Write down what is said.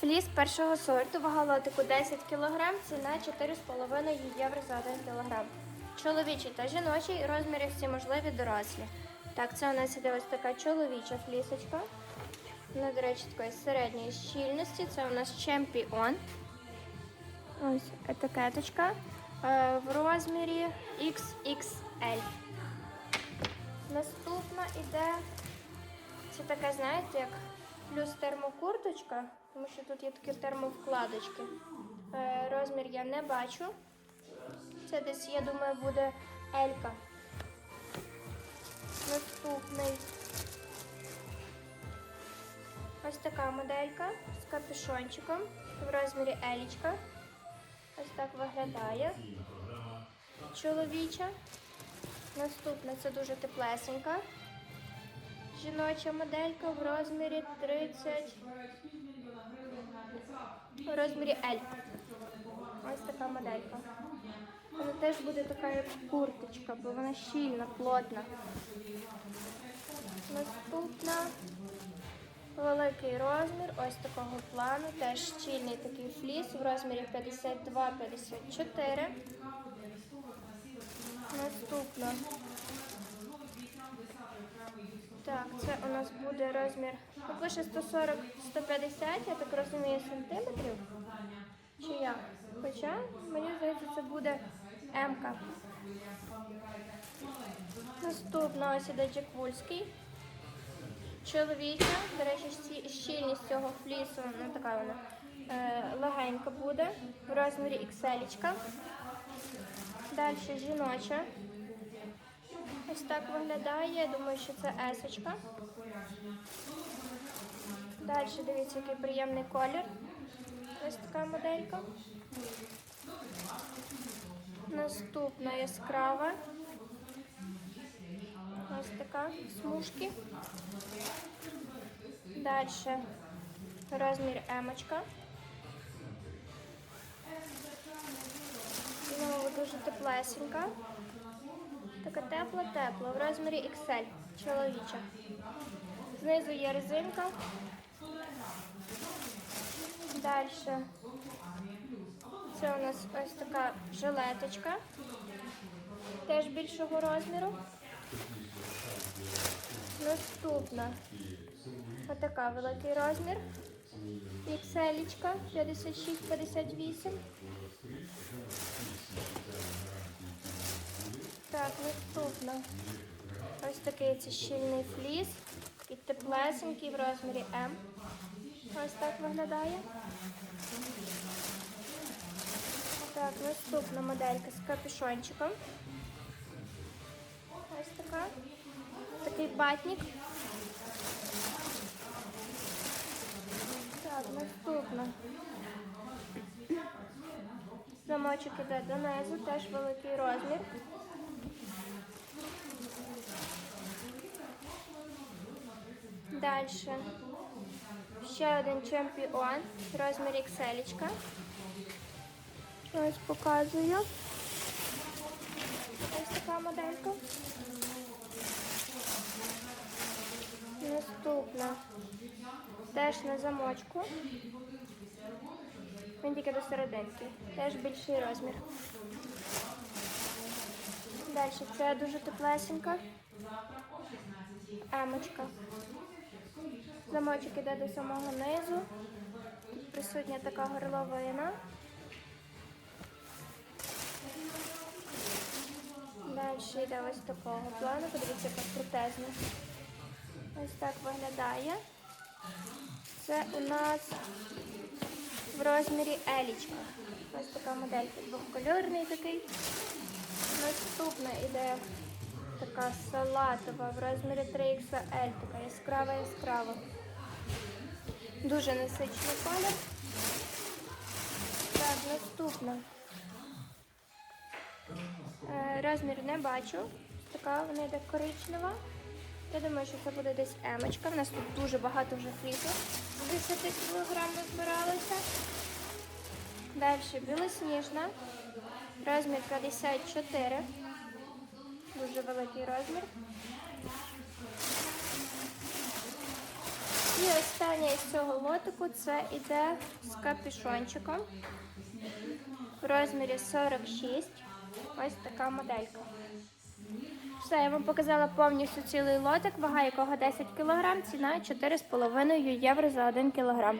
Фліс першого сорту, вага лотику 10 кг, ціна 4,5 євро за 1 кг. Чоловічий та жіночий, розміри всі можливі дорослі. Так, це у нас іде ось така чоловіча флісочка. Вона, до речі, такої середньої щільності. Це у нас чемпіон. Ось етикеточка е, в розмірі XXL. Наступна іде, це така, знаєте, як плюс термокурточка, тому що тут є такі термовкладочки. Е, розмір я не бачу. Це десь, я думаю, буде Елька. Наступний. Ось така моделька з капюшончиком в розмірі Елічка. Ось так виглядає. Чоловіча. Наступна це дуже теплесенька. Жіноча моделька в розмірі 30. В розмірі L. Ось така моделька. Вона теж буде така як курточка, бо вона щільна, плотна. Наступна великий розмір, ось такого плану. Теж щільний такий фліс в розмірі 52-54. Наступна. Так, це у нас буде розмір. Ну, пише 140-150, я так розумію, сантиметрів. Чи як? Хоча, мені здається, це буде М-ка. Наступна ось іде Джек Вульський. Чоловіча, до речі, щільність цього флісу, ну така вона е, легенька буде, в розмірі XL. Далі жіноча. Ось так виглядає. Я думаю, що це есочка. Далі дивіться, який приємний колір. Ось така моделька. Наступна яскрава. Ось така смужки. Далі розмір емочка. Знову дуже теплесенька. Така тепла-тепла, в розмірі XL, чоловіча. Знизу є резинка. Далі. Це у нас ось така жилеточка. Теж більшого розміру. Наступна. Отака великий розмір. XL, 56-58. Так, наступно. Ось такий це щільний фліс. І теплесенький в розмірі М. Ось так виглядає. Так, наступна моделька з капюшончиком. Ось така. Такий батник. Так, наступна. Замочок іде донизу, теж великий розмір. Далі. Ще один чемпіон. Розмір XL. Ось показую. Ось така моделька. Наступна. Теж на замочку. Він тільки до серединки. Теж більший розмір. Далі це дуже теплесенька. Емочка. Замочок іде до самого низу. Тут присутня така горловина. Далі йде ось такого плану. Подивіться, яка крутезна. Ось так виглядає. Це у нас в розмірі елічка. Ось така моделька. Двохкольорний такий. Наступна іде така салатова в розмірі 3XL, така яскрава яскрава. Дуже насичений колір. Так, наступна. Е, Розмір не бачу. Така вона йде коричнева. Я думаю, що це буде десь емочка. У нас тут дуже багато вже флісу. З 10 кг збиралося. Далі білосніжна. Розмір 54. Дуже великий розмір. І останнє з цього лотику це іде з капюшончиком в розмірі 46. Ось така моделька. Все, я вам показала повністю цілий лотик, вага якого 10 кг, ціна 4,5 євро за 1 кг.